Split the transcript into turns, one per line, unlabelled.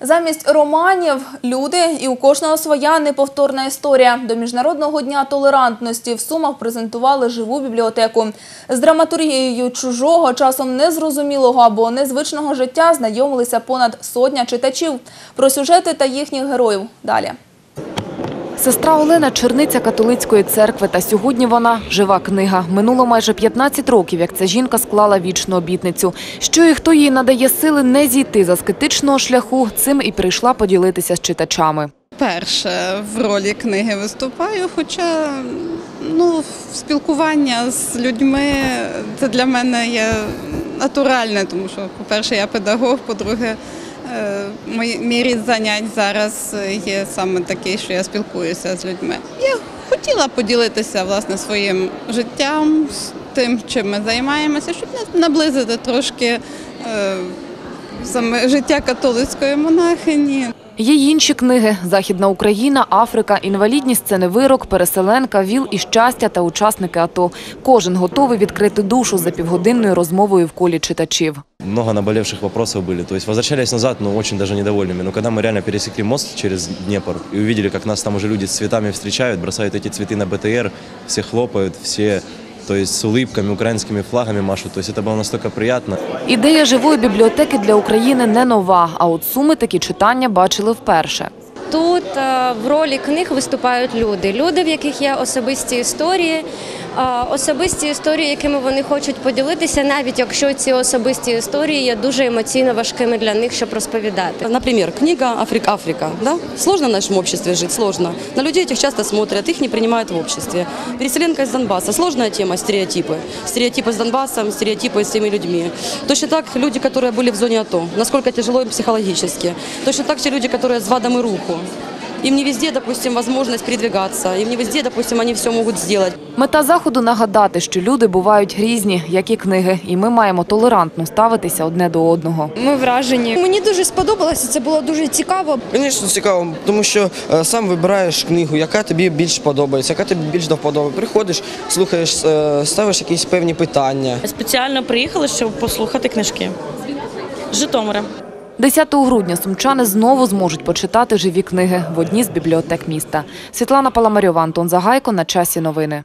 Замість романів люди і у кожного своя неповторна історія. До міжнародного дня толерантності в Сумах презентували живу бібліотеку з драматургією чужого, часом незрозумілого або незвичного життя знайомилися понад сотня читачів. Про сюжети та їхніх героїв далі.
Сестра Олена – черниця католицької церкви, та сьогодні вона – жива книга. Минуло майже 15 років, як ця жінка склала вічну обітницю. Що і хто їй надає сили не зійти з аскетичного шляху, цим і прийшла поділитися з читачами.
Перше в ролі книги виступаю, хоча ну, спілкування з людьми це для мене є натуральне, тому що, по-перше, я педагог, по-друге, мій, мій рід занять зараз є саме такий, що я спілкуюся з людьми. Я хотіла поділитися власне своїм життям, тим, чим ми займаємося, щоб наблизити трошки е, саме життя католицької монахині.
Є й інші книги – «Західна Україна», «Африка», «Інвалідність – це не вирок», «Переселенка», «ВІЛ і щастя» та учасники АТО. Кожен готовий відкрити душу за півгодинною розмовою в колі читачів.
Много наболевших вопросов были. То есть возвращались назад, но очень даже недовольными. Но когда мы реально пересекли мост через Днепр и увидели, как нас там уже люди с цветами встречают, бросают эти цветы на БТР, все хлопают, все то есть с улыбками, украинскими флагами машут. То есть это было настолько приятно.
Ідея живої бібліотеки для України не нова, а от Суми такі читання бачили вперше.
Тут е, в ролі книг виступають люди. Люди, в яких є особисті історії, е, особисті історії, якими вони хочуть поділитися, навіть якщо ці особисті історії є дуже емоційно важкими для них, щоб розповідати.
Например, книга «Африка, Африка». Да? Сложно в нашем обществе жить, сложно. На людей этих часто смотрят, их не принимают в обществе. Переселенка из Донбасса – сложная тема, стереотипы. Стереотипы с Донбассом, стереотипы с теми людьми. Точно так люди, которые были в зоне АТО, насколько тяжело им психологически. Точно так те люди, которые с вадом и руху. Им не везде, допустим, возможность передвигаться, им не везде, допустим, они все могут сделать.
Мета заходу – нагадати, що люди бувають різні, як і книги, і ми маємо толерантно ставитися одне до одного.
Ми вражені. Мені дуже сподобалося, це було дуже цікаво.
Звісно, цікаво, тому що е, сам вибираєш книгу, яка тобі більш подобається, яка тобі більш до вподоби. Приходиш, слухаєш, е, ставиш якісь певні питання.
Спеціально приїхали, щоб послухати книжки. Житомира.
10 грудня сумчани знову зможуть почитати живі книги в одній з бібліотек міста. Світлана Паламарьова, Антон Загайко. На часі новини.